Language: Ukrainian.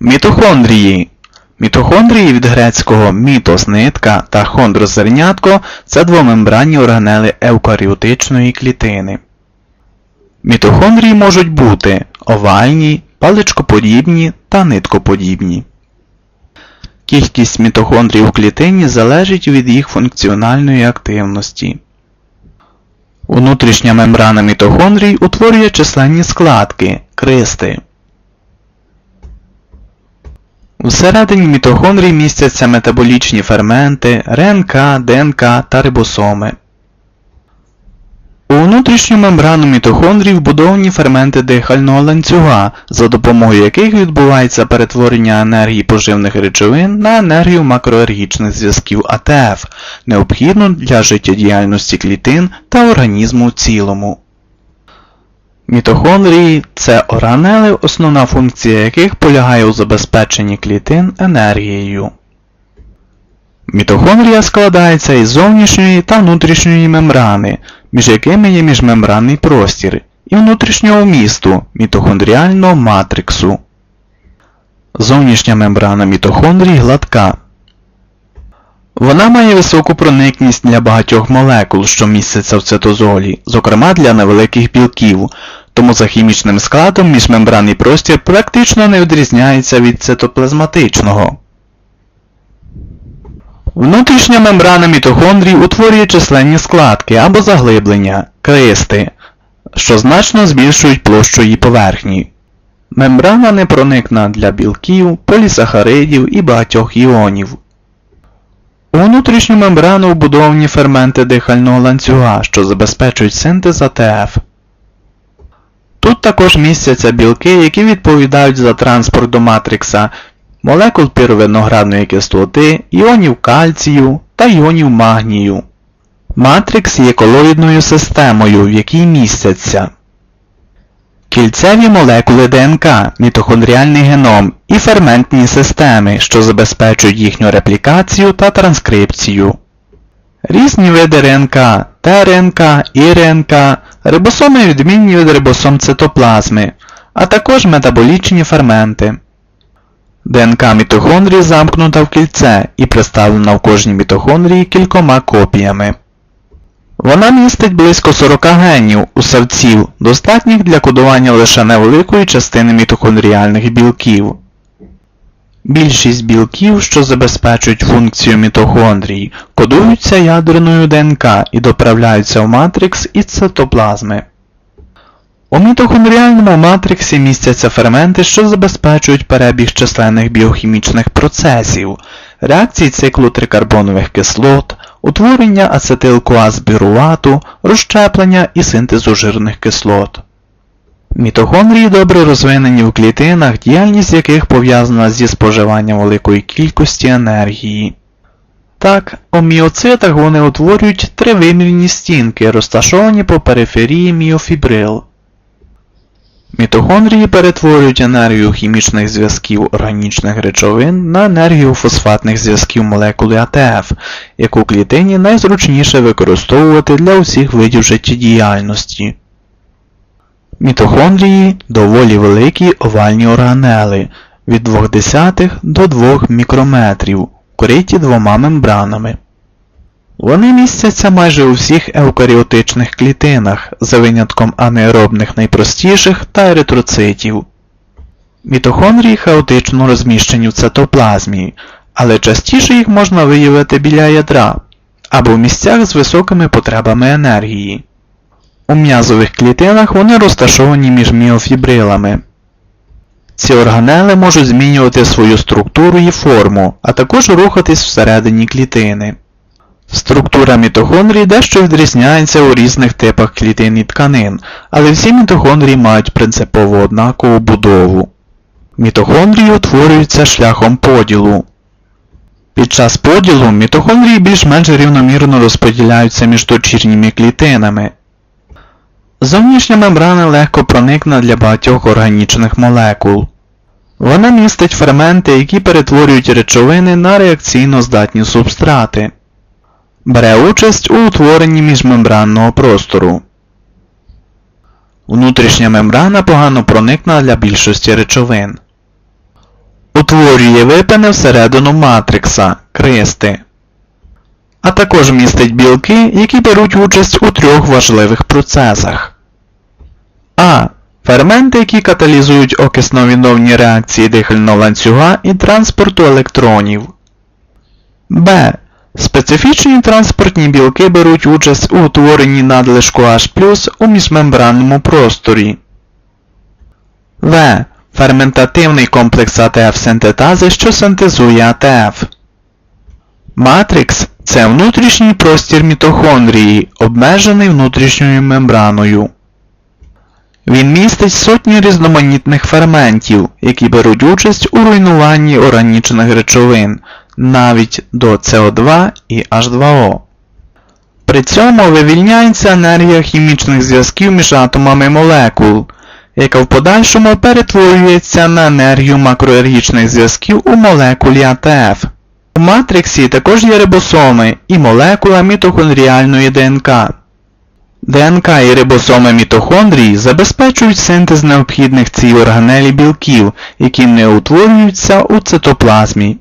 Мітохондрії. Мітохондрії від грецького мітос нитка та хондрос зернятко це двомембранні органели еукаріотичної клітини. Мітохондрії можуть бути овальні, паличкоподібні та ниткоподібні. Кількість мітохондрій у клітині залежить від їх функціональної активності. Внутрішня мембрана мітохондрій утворює численні складки кристи. Всередині мітохондрій містяться метаболічні ферменти, РНК, ДНК та рибосоми. У внутрішню мембрану мітохондрій вбудовані ферменти дихального ланцюга, за допомогою яких відбувається перетворення енергії поживних речовин на енергію макроергічних зв'язків АТФ, необхідну для життєдіяльності клітин та організму в цілому. Мітохондрії це органели, основна функція яких полягає у забезпеченні клітин енергією. Мітохондрія складається із зовнішньої та внутрішньої мембрани, між якими є міжмембранний простір, і внутрішнього вмісту мітохондріального матриксу. Зовнішня мембрана мітохондрій гладка. Вона має високу проникність для багатьох молекул, що містяться в цитозолі, зокрема для невеликих білків, тому за хімічним складом міжмембранний простір практично не відрізняється від цитоплазматичного. Внутрішня мембрана мітохондрій утворює численні складки або заглиблення кристи, що значно збільшують площу її поверхні. Мембрана непроникна для білків, полісахаридів і багатьох іонів. У внутрішню мембрану вбудовані ферменти дихального ланцюга, що забезпечують синтез АТФ. Тут також містяться білки, які відповідають за транспорт до матрикса молекул піровиноградної кислоти, іонів кальцію та іонів магнію. Матрикс є колоїдною системою, в якій містяться кільцеві молекули ДНК, мітохондріальний геном і ферментні системи, що забезпечують їхню реплікацію та транскрипцію. Різні види РНК, ТРНК, ІРНК, рибосоми відмінні від рибосом цитоплазми, а також метаболічні ферменти. ДНК мітохондрії замкнута в кільце і представлена в кожній мітохондрії кількома копіями. Вона містить близько 40 генів у савців, достатніх для кодування лише невеликої частини мітохондріальних білків. Більшість білків, що забезпечують функцію мітохондрій, кодуються ядерною ДНК і доправляються в матрикс із цитоплазми. У мітохондріальному матриксі містяться ферменти, що забезпечують перебіг численних біохімічних процесів, реакцій циклу трикарбонових кислот, утворення ацетилкоазбірувату, розщеплення і синтезу жирних кислот. Мітохондрії добре розвинені в клітинах, діяльність яких пов'язана зі споживанням великої кількості енергії. Так, у міоцитах вони утворюють тривимірні стінки, розташовані по периферії міофібрил. Мітохондрії перетворюють енергію хімічних зв'язків органічних речовин на енергію фосфатних зв'язків молекули АТФ, яку клітині найзручніше використовувати для усіх видів життєдіяльності. Мітохондрії доволі великі овальні органели від 0,2 до 2 мікрометрів, вкриті двома мембранами. Вони містяться майже у всіх еукаріотичних клітинах, за винятком анаеробних найпростіших та еритроцитів. Мітохондрії хаотично розміщені в цитоплазмі, але частіше їх можна виявити біля ядра або в місцях з високими потребами енергії. У м'язових клітинах вони розташовані між міофібрилами. Ці органели можуть змінювати свою структуру і форму, а також рухатись всередині клітини. Структура мітохондрій дещо відрізняється у різних типах клітин і тканин, але всі мітохондрії мають принципово однакову будову. Мітохондрії утворюються шляхом поділу. Під час поділу мітохондрії більш-менш рівномірно розподіляються між дочірніми клітинами. Зовнішня мембрана легко проникна для багатьох органічних молекул. Вона містить ферменти, які перетворюють речовини на реакційно здатні субстрати. Бере участь у утворенні міжмембранного простору. Внутрішня мембрана погано проникна для більшості речовин. утворює випини всередину матрикса кристи, а також містить білки, які беруть участь у трьох важливих процесах. А. Ферменти, які каталізують окисно-відновні реакції дихального ланцюга і транспорту електронів. Б. Специфічні транспортні білки беруть участь у утворенні надлишку H+, у міжмембранному просторі. В. Ферментативний комплекс АТФ синтетази, що синтезує АТФ. Матрикс це внутрішній простір мітохондрії, обмежений внутрішньою мембраною. Він містить сотні різноманітних ферментів, які беруть участь у руйнуванні органічних речовин, навіть до СО2 і H2O. При цьому вивільняється енергія хімічних зв'язків між атомами молекул, яка в подальшому перетворюється на енергію макроергічних зв'язків у молекулі АТФ. У матриксі також є рибосоми і молекула мітохондріальної ДНК. ДНК і рибосоми мітохондрії забезпечують синтез необхідних цій органелі білків, які не утворюються у цитоплазмі.